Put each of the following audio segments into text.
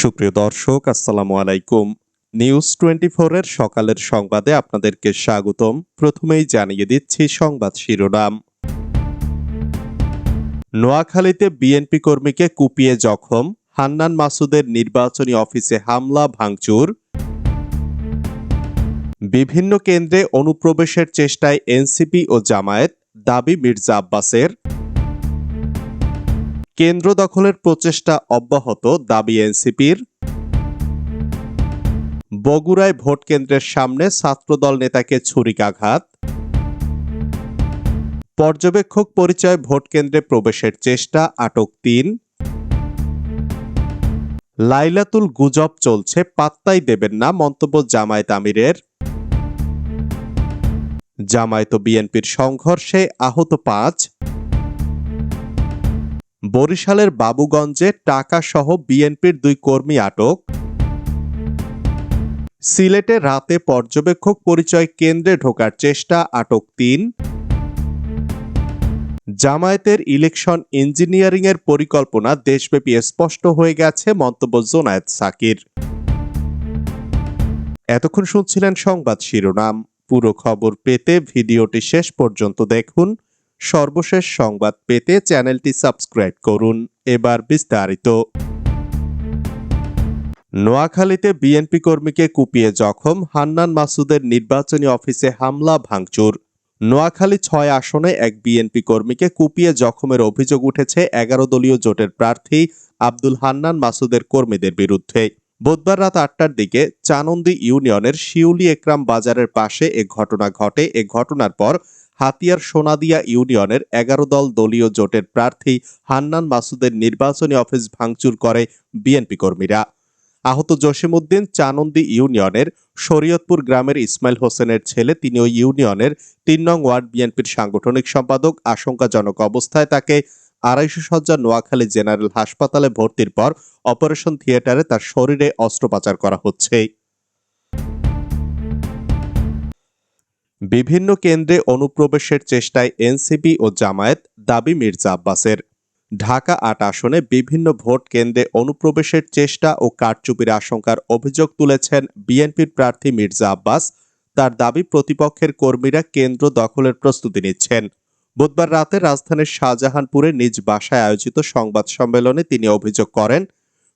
সুপ্রিয় দর্শক, আসসালামু আলাইকুম। নিউজ টোয়েন্টি এর সকালের সংবাদে আপনাদেরকে স্বাগতম। প্রথমেই জানিয়ে দিচ্ছি সংবাদ শিরোনাম। নোয়াখালীতে বিএনপি কর্মীকে কুপিয়ে জখম, হান্নান মাসুদের নির্বাচনী অফিসে হামলা, ভাঙচুর। বিভিন্ন কেন্দ্রে অনুপ্রবেশের চেষ্টায় এনসিপি ও জামায়াত, দাবি মির্জা আব্বাসের। কেন্দ্র দখলের প্রচেষ্টা অব্যাহত দাবি এনসিপির। বগুড়ায় ভোট কেন্দ্রের সামনে ছাত্রদল নেতাকে ছুরিকাঘাত। পর্যবেক্ষক পরিচয় ভোট কেন্দ্রে প্রবেশের চেষ্টা, আটক তিন। লাইলাতুল গুজব চলছে, পাত্তাই দেবেন না মন্তব্য জামায়াত আমিরের। জামায়াত বিএনপির সংঘর্ষে আহত পাঁচ। বরিশালের বাবুগঞ্জে টাকা সহ বিএনপির দুই কর্মী আটক। সিলেটে রাতে পর্যবেক্ষক পরিচয় কেন্দ্রে ঢোকার চেষ্টা, আটক তিন। জামায়াতের ইলেকশন ইঞ্জিনিয়ারিং এর পরিকল্পনা দেশব্যাপী স্পষ্ট হয়ে গেছে, মন্তব্য জোনায়েদ সাকির। এতক্ষণ শুনছিলেন সংবাদ শিরোনাম। পুরো খবর পেতে ভিডিওটি শেষ পর্যন্ত দেখুন। সর্বশেষ সংবাদ পেতে চ্যানেলটি সাবস্ক্রাইব করুন। এবার বিস্তারিত। নোয়াখালীতে বিএনপি কর্মীকে কুপিয়ে জখম হান্নান মাসুদের নির্বাচনী অফিসে হামলা, ভাঙচুর। নোয়াখালী ছয় আসনে এক বিএনপি কর্মীকে কুপিয়ে জখমের অভিযোগ উঠেছে এগারো দলীয় জোটের প্রার্থী আব্দুল হান্নান মাসুদের কর্মীদের বিরুদ্ধে। বুধবার রাত আটটার দিকে চানন্দি ইউনিয়নের শিউলি একরাম বাজারের পাশে এ ঘটনা ঘটে। এ ঘটনার পর হাতিয়ার সোনাদিয়া ইউনিয়নের এগারো দল দলীয় জোটের প্রার্থী হান্নান মাসুদের নির্বাচনী অফিস ভাঙচুর করে বিএনপি কর্মীরা। আহত জসিমউদ্দিন চানন্দি ইউনিয়নের শরীয়তপুর গ্রামের ইসমাইল হোসেনের ছেলে, তিনি ওই ইউনিয়নের তিন নং ওয়ার্ড বিএনপির সাংগঠনিক সম্পাদক। আশঙ্কাজনক অবস্থায় তাকে আড়াইশো সজ্জা নোয়াখালী জেনারেল হাসপাতালে ভর্তির পর অপারেশন থিয়েটারে তার শরীরে অস্ত্রোপচার করা হচ্ছে। বিভিন্ন কেন্দ্রে অনুপ্রবেশের চেষ্টায় এনসিপি ও জামায়াত দাবি মির্জা আব্বাসের। ঢাকা আট আসনে বিভিন্ন ভোট কেন্দ্রে অনুপ্রবেশের চেষ্টা ও কারচুপির আশঙ্কার অভিযোগ তুলেছেন বিএনপির প্রার্থী মির্জা আব্বাস। তার দাবি, প্রতিপক্ষের কর্মীরা কেন্দ্র দখলের প্রস্তুতি নিচ্ছেন। বুধবার রাতে রাজধানীর শাহজাহানপুরে নিজ বাসায় আয়োজিত সংবাদ সম্মেলনে তিনি অভিযোগ করেন,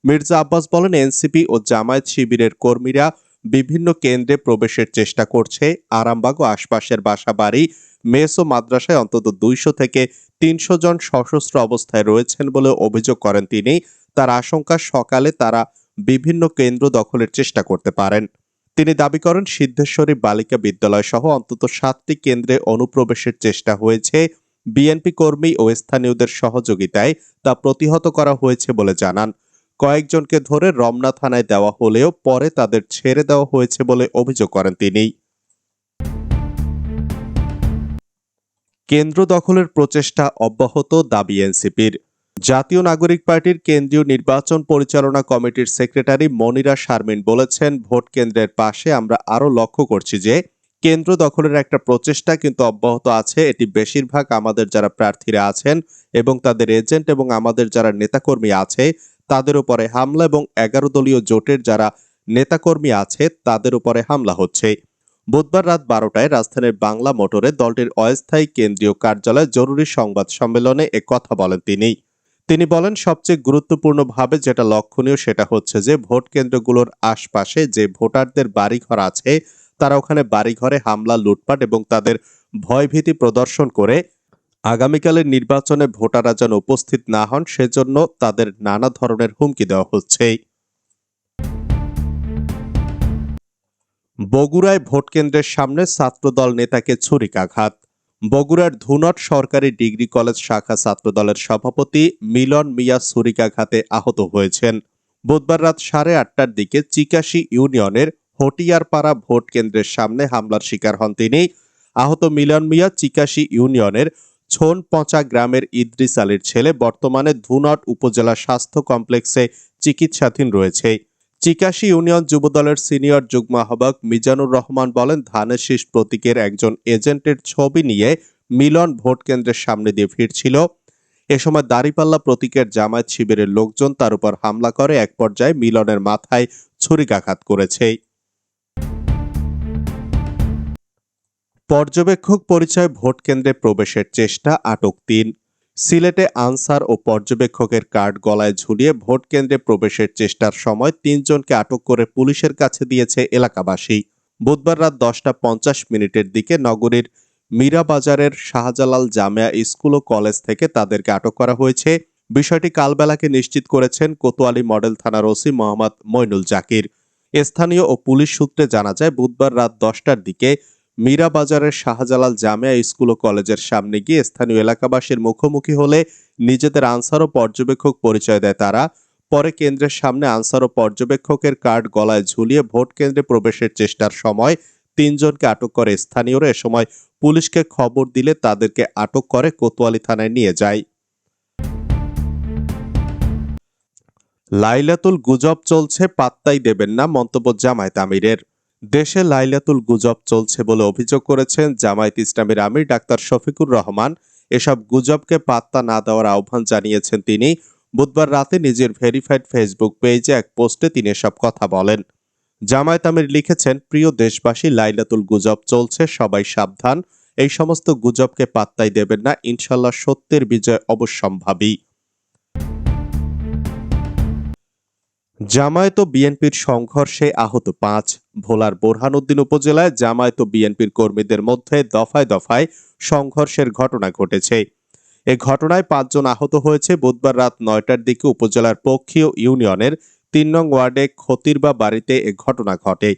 মির্জা আব্বাস বলেন, এনসিপি ও জামায়াত শিবিরের কর্মীরা বিভিন্ন কেন্দ্রে প্রবেশের চেষ্টা করছে। আরামবাগ ও আশপাশের বাসা বাড়ি মেস ও মাদ্রাসায় অন্তত দুইশো থেকে তিনশো জন সশস্ত্র অবস্থায় রয়েছেন বলে অভিযোগ করেন তিনি। তার আশঙ্কা সকালে তারা বিভিন্ন কেন্দ্র দখলের চেষ্টা করতে পারেন। তিনি দাবি করেন, সিদ্ধেশ্বরী বালিকা বিদ্যালয় সহ অন্তত সাতটি কেন্দ্রে অনুপ্রবেশের চেষ্টা হয়েছে। বিএনপি কর্মী ও স্থানীয়দের সহযোগিতায় তা প্রতিহত করা হয়েছে বলে জানান। কয়েকজনকে ধরে রমনা থানায় দেওয়া হলেও পরে তাদের ছেড়ে দেওয়া হয়েছে বলে অভিযোগ করেন তিনি। কেন্দ্র দখলের প্রচেষ্টা অব্যাহত দাবি এনসিপির। জাতীয় নাগরিক পার্টির কেন্দ্রীয় নির্বাচন পরিচালনা কমিটির সেক্রেটারি মনিরা শারমিন বলেছেন, ভোট কেন্দ্রের পাশে আমরা আরও লক্ষ্য করছি যে, কেন্দ্র দখলের একটা প্রচেষ্টা কিন্তু অব্যাহত আছে। এটি বেশিরভাগ আমাদের যারা প্রার্থীরা আছেন এবং তাদের এজেন্ট এবং আমাদের যারা নেতাকর্মী আছে তাদের উপরে হামলা এবং এগারো দলীয় জোটের যারা নেতাকর্মী আছে, তাদের উপরে হামলা হচ্ছে। বুধবার রাত বারোটায় রাজধানীর বাংলা মোটরে দলটির অস্থায়ী কেন্দ্রীয় কার্যালয়ে জরুরি সংবাদ সম্মেলনে এ কথা বলেন তিনি। তিনি বলেন, সবচেয়ে গুরুত্বপূর্ণভাবে যেটা লক্ষণীয় সেটা হচ্ছে যে, ভোট কেন্দ্রগুলোর আশপাশে যে ভোটারদের বাড়িঘর আছে, তারা ওখানে বাড়িঘরে হামলা, লুটপাট এবং তাদের ভয়ভীতি প্রদর্শন করে আগামীকালের নির্বাচনে ভোটাররা যেন উপস্থিত না হন, সেজন্য তাদের নানা ধরনের হুমকি দেওয়া হচ্ছে। বগুড়ায় ভোট কেন্দ্রের সামনে ছাত্রদল নেতাকে ছুরিকাঘাত। বগুড়ার ধুনট সরকারি ডিগ্রি কলেজ শাখা ছাত্রদলের সভাপতি মিলন মিয়া ছুরিকাঘাতে আহত হয়েছেন। বুধবার রাত সাড়ে আটটার দিকে চিকাশি ইউনিয়নের হটিয়ারপাড়া ভোট কেন্দ্রের সামনে হামলার শিকার হন তিনি। আহত মিলন মিয়া চিকাশি ইউনিয়নের ছোন পচা গ্রামের ইদ্রিস আলীর ছেলে বর্তমানে ধুনট উপজেলা স্বাস্থ্য কমপ্লেক্সে চিকিৎসাধীন রয়েছে। চিকাশি ইউনিয়ন যুবদলের সিনিয়র যুগ্ম আহ্বায়ক মিজানুর রহমান বলেন ধানের শীষ প্রতীকের একজন এজেন্টের ছবি নিয়ে মিলন ভোট কেন্দ্রের সামনে দিয়ে ফিরছিল এ সময় দাড়িপাল্লা প্রতীকের জামায়াত শিবিরের লোকজন তার উপর হামলা করে এক পর্যায়ে মিলনের মাথায় ছুরিকাঘাত করেছে। পর্যবেক্ষক পরিচয় ভোট কেন্দ্রে প্রবেশের চেষ্টা আটক তিন। সিলেটে আনসার ও পর্যবেক্ষকের কার্ড গলায় ঝুলিয়ে ভোট কেন্দ্রে প্রবেশের চেষ্টার সময় তিনজনকে আটক করে পুলিশের কাছে দিয়েছে এলাকাবাসী। বুধবার রাত দশটা পঞ্চাশ মিনিটের দিকে নগরীর মীরাবাজারের শাহজালাল জামিয়া স্কুল ও কলেজ থেকে তাদেরকে আটক করা হয়েছে। বিষয়টি কালবেলাকে নিশ্চিত করেছেন কোতোয়ালি মডেল থানার ওসি মোহাম্মদ মইনুল জাকির। স্থানীয় ও পুলিশ সূত্রে জানা যায়, বুধবার রাত দশটার দিকে মীরাবাজারের শাহজালাল জামিয়া স্কুল ও কলেজের সামনে গিয়ে স্থানীয় এলাকাবাসীর মুখোমুখি হলে নিজেদের আনসার ও পর্যবেক্ষক পরিচয় দেয় তারা। পরে কেন্দ্রের সামনে আনসার ও পর্যবেক্ষকের কার্ড গলায় ঝুলিয়ে ভোট কেন্দ্রে প্রবেশের চেষ্টার সময় তিনজনকে আটক করে স্থানীয়রা। এ সময় পুলিশকে খবর দিলে তাদেরকে আটক করে কোতোয়ালি থানায় নিয়ে যায়। লাইলাতুল গুজব চলছে, পাত্তাই দেবেন না মন্তব্য জামায়াত আমিরের। দেশে লাইলাতুল গুজব চলছে বলে অভিযোগ করেছেন জামায়াত ইসলামের আমির ডাক্তার শফিকুর রহমান। এসব গুজবকে পাত্তা না দেওয়ার আহ্বান জানিয়েছেন তিনি। বুধবার রাতে নিজের ভেরিফাইড ফেসবুক পেজে এক পোস্টে তিনি এসব কথা বলেন। জামায়াত আমির লিখেছেন, প্রিয় দেশবাসী, লাইলাতুল গুজব চলছে, সবাই সাবধান। এই সমস্ত গুজবকে পাত্তাই দেবেন না। ইনশাল্লাহ সত্যের বিজয় অবশ্যম্ভাবী। জামায়াত ও বিএনপির সংঘর্ষে আহত পাঁচ, ভোলার বোরহানউদ্দিন উপজেলায় জামায়াত ও বিএনপির কর্মীদের মধ্যে দফায় দফায় সংঘর্ষের ঘটনা ঘটেছে। এ ঘটনায় পাঁচজন আহত হয়েছে। বুধবার রাত নয়টার দিকে উপজেলার পক্ষীয় ইউনিয়নের তিন নং ওয়ার্ডে খতির বা বাড়িতে এ ঘটনা ঘটে।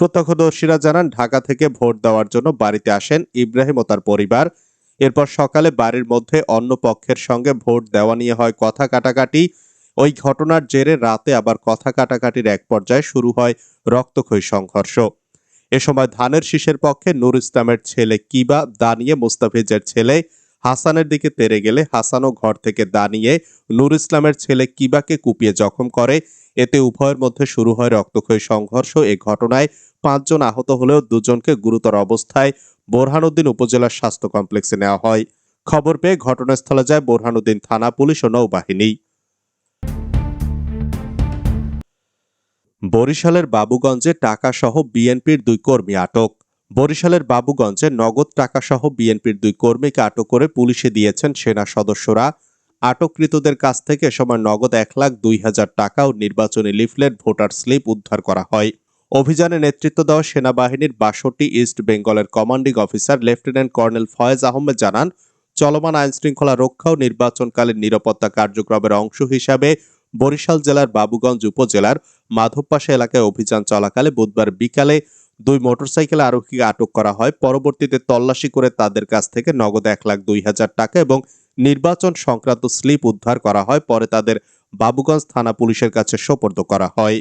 প্রত্যক্ষদর্শীরা জানান, ঢাকা থেকে ভোট দেওয়ার জন্য বাড়িতে আসেন ইব্রাহিম ও তার পরিবার। এরপর সকালে বাড়ির মধ্যে অন্য পক্ষের সঙ্গে ভোট দেওয়া নিয়ে হয় কথা কাটাকাটি। ওই ঘটনার জেরে রাতে আবার কথা কাটাকাটির এক পর্যায়ে শুরু হয় রক্তক্ষয়ী সংঘর্ষ। এ সময় ধানের শীষের পক্ষে নূর ইসলামের ছেলে কিবা দানিয়ে মুস্তাফিজের ছেলে হাসানের দিকে তেরে গেলে হাসানও ঘর থেকে দানিয়ে নূর ইসলামের ছেলে কিবাকে কুপিয়ে জখম করে। এতে উভয়ের মধ্যে শুরু হয় রক্তক্ষয়ী সংঘর্ষ। এ ঘটনায় পাঁচজন আহত হলেও দুজনকে গুরুতর অবস্থায় বোরহানুদ্দিন উপজেলার স্বাস্থ্য কমপ্লেক্সে নেওয়া হয়। খবর পেয়ে ঘটনাস্থলে যায় বোরহানুদ্দিন থানা পুলিশ ও নৌবাহিনী। বরিশালের বাবুগঞ্জে টাকাসহ বিএনপির দুই কর্মী আটক। বরিশালের বাবুগঞ্জে নগদ টাকাসহ বিএনপির দুই কর্মীকে আটক করে পুলিশে দিয়েছেন সেনা সদস্যরা। আটককৃতদের কাছ থেকে সময় নগদ এক লাখ দুই হাজার টাকা ও নির্বাচনী লিফলেট, ভোটার স্লিপ উদ্ধার করা হয়। অভিযানে নেতৃত্ব দেওয়া সেনাবাহিনীর বাষট্টি ইস্ট বেঙ্গলের commanding officer lieutenant colonel Faiz Ahmed জানান, চলমান আইনশৃঙ্খলা রক্ষা ও নির্বাচনকালীন নিরাপত্তা কার্যক্রমের অংশ হিসাবে বরিশাল জেলার বাবুগঞ্জ উপজেলার মাধবপাশা এলাকায় অভিযান চলাকালে বুধবার বিকালে দুই মোটরসাইকেল আরোহীকে আটক করা হয়। পরবর্তীতে তল্লাশি করে তাদের কাছ থেকে নগদ এক লাখ দুই হাজার টাকা এবং নির্বাচন সংক্রান্ত স্লিপ উদ্ধার করা হয়। পরে তাদের বাবুগঞ্জ থানা পুলিশের কাছে সোপর্দ করা হয়।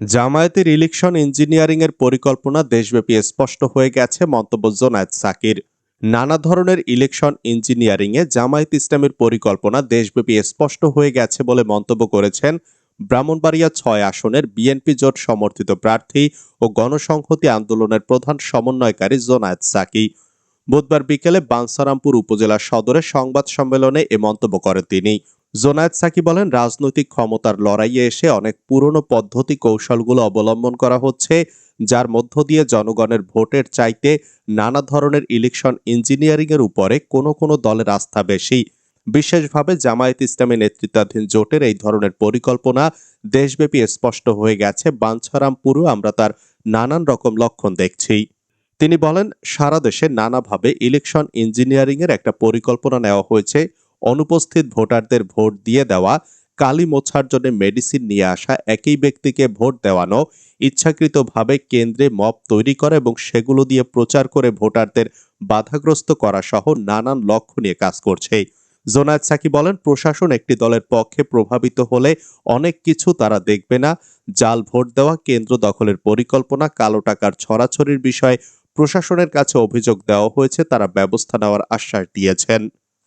জামায়াতের ইলেকশন ইঞ্জিনিয়ারিং এর পরিকল্পনা দেশব্যাপী স্পষ্ট হয়ে গেছে, মন্তব্য জোনায়েদ সাকির। নানা ধরনের ইলেকশন ইঞ্জিনিয়ারিংয়ে জামায়াত ইসলামের পরিকল্পনা দেশব্যাপী স্পষ্ট হয়ে গেছে বলে মন্তব্য করেছেন ব্রাহ্মণবাড়িয়া ছয় আসনের বিএনপি জোট সমর্থিত প্রার্থী ও গণসংহতি আন্দোলনের প্রধান সমন্বয়কারী জোনায়েদ সাকি। বুধবার বিকেলে বানসারামপুর উপজেলা সদরে সংবাদ সম্মেলনে এ মন্তব্য করেন তিনি। জোনায়েদ সাকি বলেন, রাজনৈতিক ক্ষমতার লড়াইয়ে এসে অনেক পুরনো পদ্ধতি কৌশলগুলো অবলম্বন করা হচ্ছে। যার মধ্য দিয়ে জনগণের ভোটের চাইতে নানা ধরনের ইলেকশন ইঞ্জিনিয়ারিং এর উপরে কোনো কোনো দলের আস্থা বেশি। বিশেষভাবে জামায়াত ইসলামী নেতৃত্বাধীন জোটের এই ধরনের পরিকল্পনা দেশব্যাপী স্পষ্ট হয়ে গেছে। বাঞ্ছারামপুরও আমরা তার নানান রকম লক্ষণ দেখছি। তিনি বলেন, সারা দেশে নানাভাবে ইলেকশন ইঞ্জিনিয়ারিং এর একটা পরিকল্পনা নেওয়া হয়েছে। অনুপস্থিত ভোটারদের ভোট দিয়ে দেওয়া কালি মোছার জন্য মেডিসিন নিয়ে আসা একই ব্যক্তিকে ভোট দেওয়ানো ইচ্ছাকৃতভাবে কেন্দ্রে মব তৈরি করা এবং সেগুলো দিয়ে প্রচার করে ভোটারদের বাধাগ্রস্ত করা সহ নানান লক্ষ্য নিয়ে কাজ করছে। জোনায়েদ সাকি বলেন, প্রশাসন একটি দলের পক্ষে প্রভাবিত হলে অনেক কিছু তারা দেখবে না। জাল ভোট দেওয়া, কেন্দ্র দখলের পরিকল্পনা, কালো টাকার ছড়াছড়ির বিষয়ে প্রশাসনের কাছে অভিযোগ দেওয়া হয়েছে, তারা ব্যবস্থা নেওয়ার আশ্বাস দিয়েছেন।